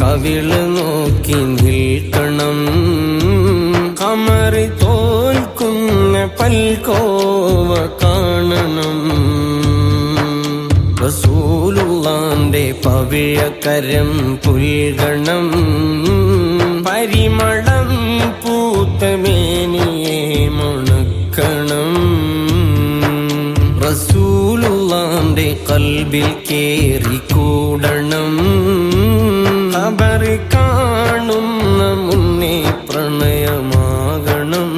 കവിൾ നോക്കി നിൽക്കണം. കമറി തോൽക്കുന്ന പൽക്കോവ കാണണം. റസൂലുള്ളാന്റെ പവിഴക്കരം പുൽകണം. പരിമളം പൂത്തമേനിയെ മണക്കണം. റസൂലുള്ളാന്റെ കൽബിൽ കേറി ഖബർ കാണുന്ന മുന്നേ പ്രണയമാകണം.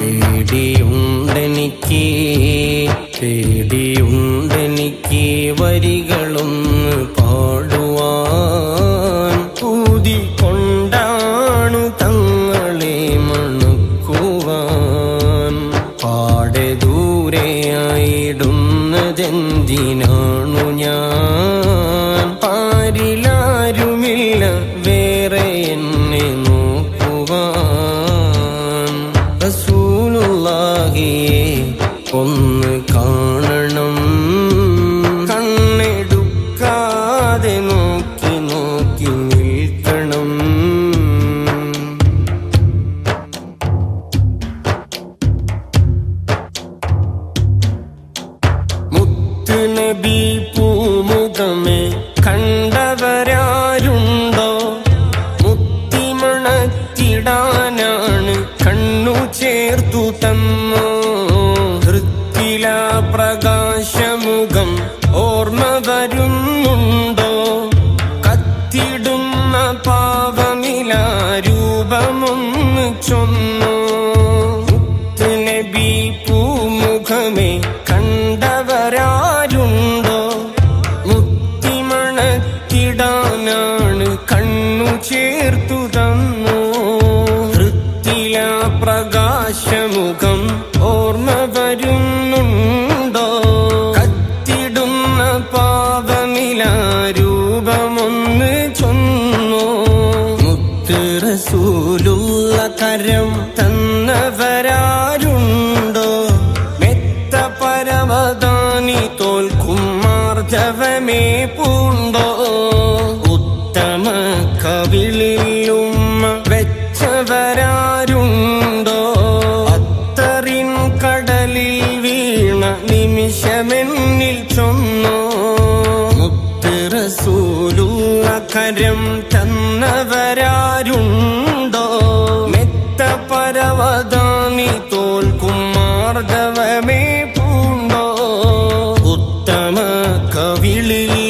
പേടിയുണ്ടെനിക്ക് പേടിയുണ്ടെനിക്ക് വരികളൊന്ന് പാടുവാൻ. പൂതി കൊണ്ടാണു തങ്ങളെ മണക്കുവാൻ. പാടെ ദൂരെയായിടുന്നതെന്തിനാണു ഞാൻ? റസൂലുള്ളാഹിയെ ഒന്ന് കാണണം. കണ്ണെടുക്കാതെ നോക്കി നോക്കി നിൽക്കണം. മുത്തുനബി പൂമുഖമേ കണ്ടവരാരുണ്ടോ? മുത്തിമണത്തിടാനാണ് കണ്ണു ചേർത്തു തന്നോ ഓർമ്മ വരുന്നുണ്ടോ? കത്തിടുന്ന പാവമില രൂപമൊന്ന് ചൊന്നോ. മുത്തുനബി പൂമുഖമേ കണ്ടവരാരുണ്ടോ? മുത്തിമണത്തിടാനാണ് കണ്ണു ചേർത്തു തന്നു. വൃത്തില പ്രകാശമുഖം റസൂലുള്ള കരം തന്നവരാരുണ്ടോ? മെത്ത പരമദാനി തോൽക്കും മാർജവമേ പൂണ്ടോ? ഉത്തമ കവിളിലും വെച്ചവരാരുണ്ടോ? അത്തറിൻ കടലിൽ വീണ നിമിഷമെന്നിൽ ചൊന്നോ? മുത്ത് റസൂലുള്ള കരം തന്ന தன்னி தோல்கும் மார்கவமே பூண்டோ உத்தம கவிழில்